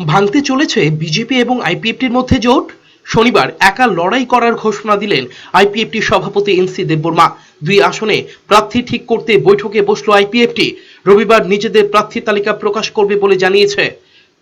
ভাঙতে চলেছে বিজেপি এবং আইপিএফটির মধ্যে জোট। শনিবার একা লড়াই করার ঘোষণা দিলেন আইপিএফটির সভাপতি এনসি দেববর্মা। দুই আসনে প্রার্থী ঠিক করতে বৈঠকে বসল আইপিএফটি। রবিবার নিজেদের প্রার্থী তালিকা প্রকাশ করবে বলে জানিয়েছে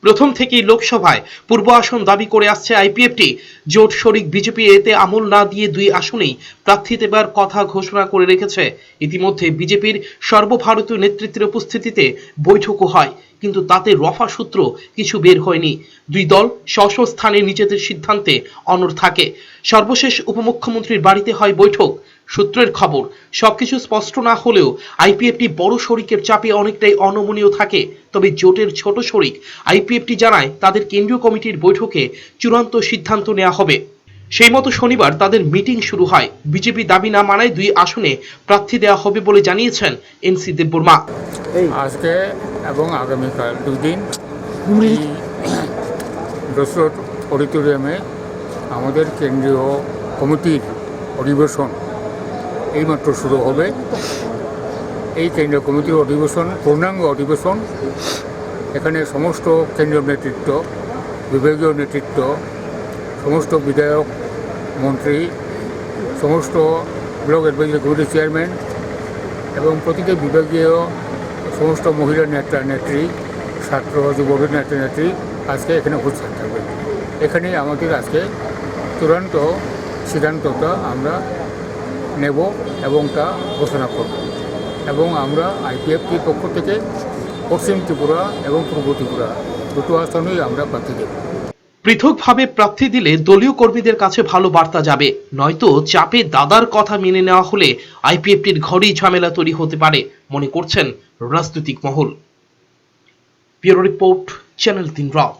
প্রথম থেকেই লোকসভায় পূর্ব আসন দাবি করে আসছে আইপিএফটি। জোট শরিক বিজেপি এতে আমল না দিয়ে দুই আসনেই প্রার্থী দেবার কথা ঘোষণা করে রেখেছে। ইতিমধ্যে বিজেপির সর্বভারতীয় নেতৃত্বের উপস্থিতিতে বৈঠকও হয়, কিন্তু তাতে রফা সূত্র কিছু বের হয়নি। দুই দল স্ব স্থানে নিজেদের সিদ্ধান্তে অনড় থাকে। সর্বশেষ উপমুখ্যমন্ত্রীর বাড়িতে হয় বৈঠক। সূত্রের খবর সবকিছু স্পষ্ট না হলেও আইপিএফটি বড় শরিকের চাপে অনেকটাই অনমনীয় থাকে। তবে জোটের ছোট শরিক আইপিএফটি জানায় তাদের কেন্দ্রীয় কমিটির বৈঠকে চূড়ান্ত সিদ্ধান্ত নেওয়া হবে। সেই মতো শনিবার তাদের মিটিং শুরু হয়। বিজেপি দাবি না মানায় দুই আসনে প্রার্থী দেওয়া হবে বলে জানিয়েছেন এনসি দেববর্মা। আজকে এবং আগামীকাল দুই দিন এই দোসর অডিটোরিয়ামে আমাদের কেন্দ্রীয় কমিটির অধিবেশন এইমাত্র শুরু হবে এই কেন্দ্রীয় কমিটির অধিবেশন, পূর্ণাঙ্গ অধিবেশন। এখানে সমস্ত কেন্দ্রীয় নেতৃত্ব, বিভাগীয় নেতৃত্ব, সমস্ত বিধায়ক, মন্ত্রী, সমস্ত ব্লক অ্যাডভাইজারি কমিটির চেয়ারম্যান এবং প্রতিটি বিভাগীয় সমস্ত মহিলা নেতা নেত্রী, ছাত্র যুবক নেতা নেত্রী আজকে এখানে উপস্থিত থাকবেন এখানেই আমাদের আজকে চূড়ান্ত সিদ্ধান্তটা আমরা নেব এবং তা ঘোষণা করব। এবং আমরা আইপিএফটির পক্ষ থেকে পশ্চিম ত্রিপুরা এবং পূর্ব ত্রিপুরা দুটো আসনেই আমরা প্রার্থী দেব। পৃথকভাবে প্রার্থী দিলে দলীয় কর্মীদের কাছে ভালো বার্তা যাবে। নয়তো চাপে দাদার কথা মেনে নেওয়া হলে আইপিএফটির ঘরেই ঝামেলা তৈরি হতে পারে, মনে করছেন রাজনৈতিক মহল। ব্যুরো রিপোর্ট, চ্যানেল তিন রাও